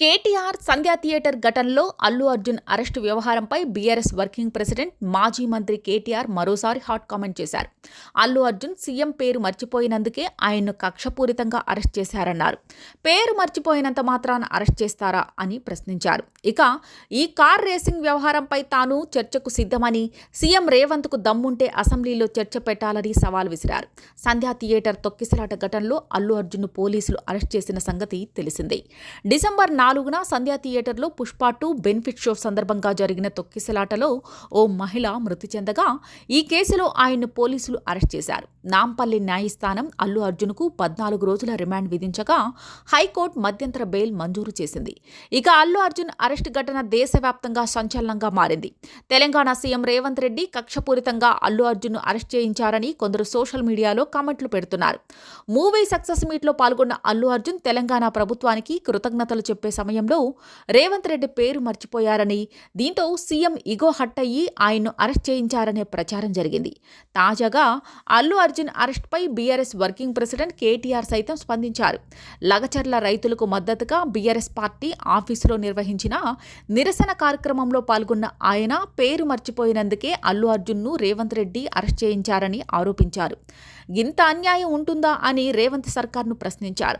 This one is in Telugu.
కేటీఆర్ సంధ్యా థియేటర్ ఘటనలో అల్లు అర్జున్ అరెస్టు వ్యవహారంపై బీఆర్ఎస్ వర్కింగ్ ప్రెసిడెంట్ మాజీ మంత్రి కేటీఆర్ మరోసారి హాట్ కామెంట్ చేశారు. అల్లు అర్జున్ సీఎం పేరు మర్చిపోయినందుకే ఆయన్ను కక్షపూరితంగా అరెస్ట్ చేశారన్నారు. పేరు మర్చిపోయినంత మాత్రాన అరెస్ట్ చేస్తారా అని ప్రశ్నించారు. ఇక ఈ కార్ రేసింగ్ వ్యవహారంపై తాను చర్చకు సిద్ధమని సీఎం రేవంత్కు దమ్ముంటే అసెంబ్లీలో చర్చ పెట్టాలని సవాల్ విసిరారు. సంధ్యా థియేటర్ తొక్కిసలాట ఘటనలో అల్లు అర్జున్ను పోలీసులు అరెస్ట్ చేసిన సంగతి తెలిసిందే. డిసెంబర్ నాలుగున సంధ్యా థియేటర్లో పుష్ప టూ బెనిఫిట్ షో సందర్భంగా జరిగిన తొక్కిసలాటలో ఓ మహిళ మృతి చెందగా ఈ కేసులో ఆయన్ను పోలీసులు అరెస్ట్ చేశారు. నాంపల్లి న్యాయస్థానం అల్లు అర్జున్కు పద్నాలుగు రోజుల రిమాండ్ విధించగా హైకోర్టు మధ్యంతర బెయిల్ మంజూరు చేసింది. ఇక అల్లు అర్జున్ అరెస్ట్ ఘటన దేశవ్యాప్తంగా సంచలనంగా మారింది. తెలంగాణ సీఎం రేవంత్ రెడ్డి కక్షపూరితంగా అల్లు అర్జున్ను అరెస్ట్ చేయించారని కొందరు సోషల్ మీడియాలో కామెంట్లు పెడుతున్నారు. మూవీ సక్సెస్ మీట్లో పాల్గొన్న అల్లు అర్జున్ తెలంగాణ ప్రభుత్వానికి కృతజ్ఞతలు చెప్పే సమయంలో రేవంత్ రెడ్డి పేరు మర్చిపోయారని దీంతో సీఎం ఇగో హట్ అయ్యి ఆయన్ను అరెస్ట్ చేయించారనే ప్రచారం జరిగింది. తాజాగా అల్లు అర్జున్ అరెస్ట్పై బీఆర్ఎస్ వర్కింగ్ ప్రెసిడెంట్ కేటీఆర్ సైతం స్పందించారు. లగచర్ల రైతులకు మద్దతుగా బీఆర్ఎస్ పార్టీ ఆఫీసులో నిర్వహించిన నిరసన కార్యక్రమంలో పాల్గొన్న ఆయన పేరు మర్చిపోయినందుకే అల్లు అర్జున్ను రేవంత్ రెడ్డి అరెస్ట్ చేయించారని ఆరోపించారు. ఇంత అన్యాయం ఉంటుందా అని రేవంత్ సర్కార్ను ప్రశ్నించారు.